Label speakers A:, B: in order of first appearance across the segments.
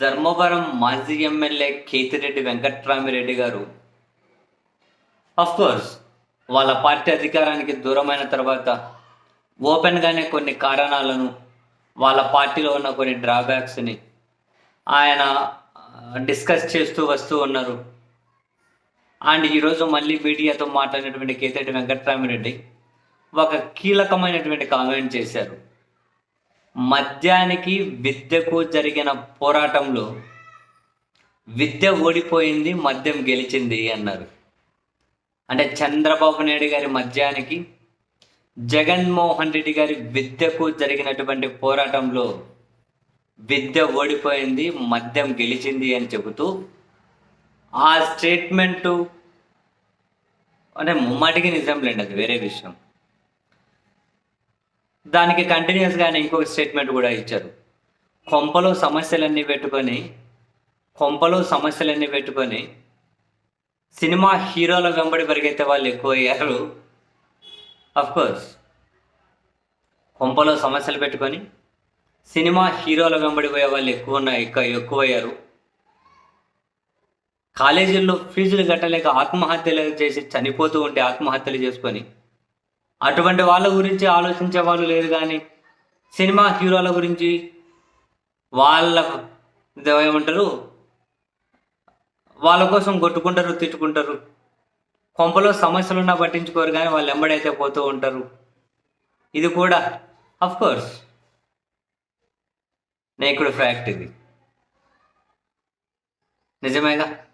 A: ధర్మవరం మాజీ ఎమ్మెల్యే కేతిరెడ్డి వెంకట్రామిరెడ్డి గారు కోర్స్ వాళ్ళ పార్టీ అధికారానికి దూరమైన తర్వాత ఓపెన్గానే కొన్ని కారణాలను వాళ్ళ పార్టీలో ఉన్న కొన్ని డ్రాబ్యాక్స్ని ఆయన uh, డిస్కస్ చేస్తూ వస్తూ ఉన్నారు. అండ్ ఈరోజు మళ్ళీ మీడియాతో మాట్లాడినటువంటి కేతిరెడ్డి వెంకట్రామిరెడ్డి ఒక కీలకమైనటువంటి కామెంట్ చేశారు. మద్యానికి విద్యకు జరిగిన పోరాటంలో విద్య ఓడిపోయింది మద్యం గెలిచింది అన్నారు. అంటే చంద్రబాబు నాయుడు గారి మద్యానికి జగన్మోహన్ రెడ్డి గారి విద్యకు జరిగినటువంటి పోరాటంలో విద్య ఓడిపోయింది మద్యం గెలిచింది అని చెబుతూ ఆ స్టేట్మెంటు అంటే ముమ్మాటికి నిజం లేండి అది వేరే విషయం. దానికి కంటిన్యూస్గానే ఇంకొక స్టేట్మెంట్ కూడా ఇచ్చారు. కొంపలో సమస్యలన్నీ పెట్టుకొని కొంపలో సమస్యలన్నీ పెట్టుకొని సినిమా హీరోల వెంబడి పరిగెత్తే వాళ్ళు ఎక్కువ అయ్యారు కోర్స్ కొంపలో సమస్యలు పెట్టుకొని సినిమా హీరోల వెంబడి పోయే వాళ్ళు ఎక్కువ ఉన్న ఎక్కువ ఎక్కువయ్యారు. కాలేజీల్లో ఫీజులు కట్టలేక ఆత్మహత్యలు చేసి చనిపోతూ ఉంటే ఆత్మహత్యలు చేసుకొని అటువంటి వాళ్ళ గురించి ఆలోచించే వాళ్ళు లేరు కానీ సినిమా హీరోల గురించి వాళ్ళ ఏమంటారు? వాళ్ళ కోసం కొట్టుకుంటారు తిట్టుకుంటారు. కొంపలో సమస్యలున్నా పట్టించుకోరు కానీ వాళ్ళు ఎంబడైతే పోతూ ఉంటారు. ఇది కూడా అఫ్ కోర్స్ నేకుడు ఫ్యాక్ట్ ఇది. నిజమేగా?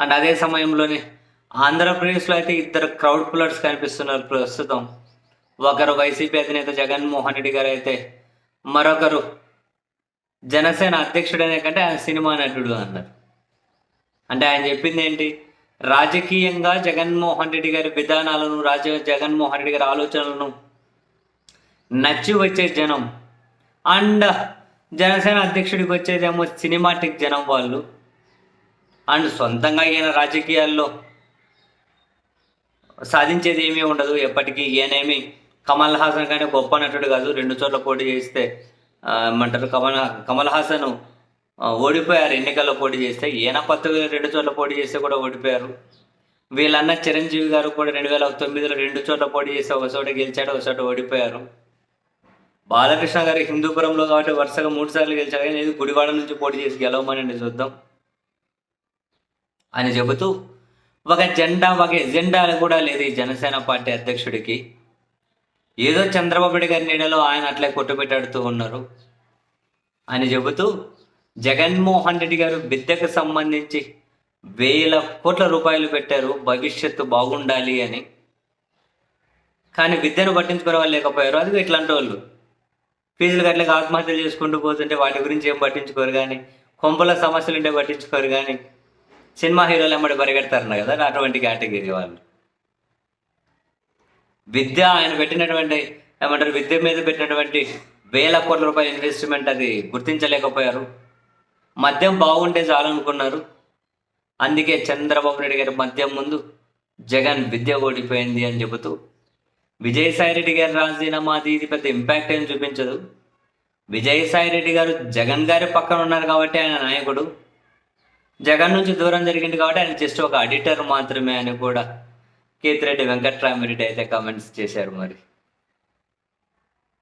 A: అండ్ అదే సమయంలోనే ఆంధ్రప్రదేశ్లో అయితే ఇద్దరు క్రౌడ్ పుల్లర్స్ కనిపిస్తున్నారు ప్రస్తుతం. ఒకరు వైసీపీ అధినేత జగన్మోహన్ రెడ్డి గారు అయితే మరొకరు జనసేన అధ్యక్షుడనే కంటే ఆయన సినిమా నటుడు అన్నారు. అంటే ఆయన చెప్పింది ఏంటి? రాజకీయంగా జగన్మోహన్ రెడ్డి గారి విధానాలను రాజ జగన్మోహన్ రెడ్డి గారి ఆలోచనలను నచ్చి వచ్చే జనం అండ్ జనసేన అధ్యక్షుడికి వచ్చేదేమో సినిమాటిక్ జనం వాళ్ళు. అండ్ సొంతంగా ఈయన రాజకీయాల్లో సాధించేది ఏమీ ఉండదు. ఎప్పటికీ ఏనేమి కమల్ హాసన్ కంటే గొప్ప నటుడు కాదు. రెండు చోట్ల పోటీ చేస్తే ఏమంటారు కమల్ కమల్ హాసన్ ఓడిపోయారు. ఎన్నికల్లో పోటీ చేస్తే ఈయన కొత్తగా రెండు చోట్ల పోటీ చేస్తే కూడా ఓడిపోయారు. వీళ్ళన్న చిరంజీవి గారు కూడా రెండు వేల తొమ్మిదిలో రెండు చోట్ల పోటీ చేస్తే ఒక చోట గెలిచాడు ఒక చోట ఓడిపోయారు. బాలకృష్ణ గారు హిందూపురంలో కాబట్టి వరుసగా మూడు సార్లు గెలిచారు. కానీ ఇది గుడివాడ నుంచి పోటీ చేసి గెలవమని చూద్దాం అని చెబుతూ ఒక జెండా ఒక ఎజెండా కూడా లేదు ఈ జనసేన పార్టీ అధ్యక్షుడికి. ఏదో చంద్రబాబు గారి నీడలో ఆయన అట్లే కొట్టుబెట్టాడుతూ ఉన్నారు. అని చెబుతూ జగన్మోహన్ రెడ్డి గారు విద్యకు సంబంధించి వేల కోట్ల రూపాయలు పెట్టారు. భవిష్యత్తు బాగుండాలి అని. కానీ విద్యను పట్టించుకునే వాళ్ళు లేకపోయారు. అది ఇట్లాంటి వాళ్ళు. ఫీజులు కట్టలేక ఆత్మహత్యలు చేసుకుంటూ పోతుంటే వాటి గురించి ఏం పట్టించుకోరు కానీ కొంపల సమస్యలు ఉంటే పట్టించుకోరు కానీ సినిమా హీరోలు ఎమ్మడి పరిగెడతారు కదా? అటువంటి కేటగిరీ వాళ్ళు. విద్య ఆయన పెట్టినటువంటి ఏమంటారు విద్య మీద పెట్టినటువంటి వేల కోట్ల రూపాయల ఇన్వెస్ట్మెంట్ అది గుర్తించలేకపోయారు. మద్యం బాగుంటే చాలనుకున్నారు అందుకే చంద్రబాబు నాయుడు గారి మద్యం ముందు జగన్ విద్య ఓడిపోయింది అని చెబుతూ విజయసాయి రెడ్డి గారి రాజీనామా అది ఇది పెద్ద ఇంపాక్ట్ ఏం చూపించదు. విజయసాయి రెడ్డి గారు జగన్ గారి పక్కన ఉన్నారు కాబట్టి ఆయన నాయకుడు. జగన్ నుంచి దూరం జరిగింది కాబట్టి ఆయన జస్ట్ ఒక అడిటర్ మాత్రమే అని కూడా కేతిరెడ్డి వెంకట్రామిరెడ్డి అయితే కామెంట్స్ చేశారు మరి.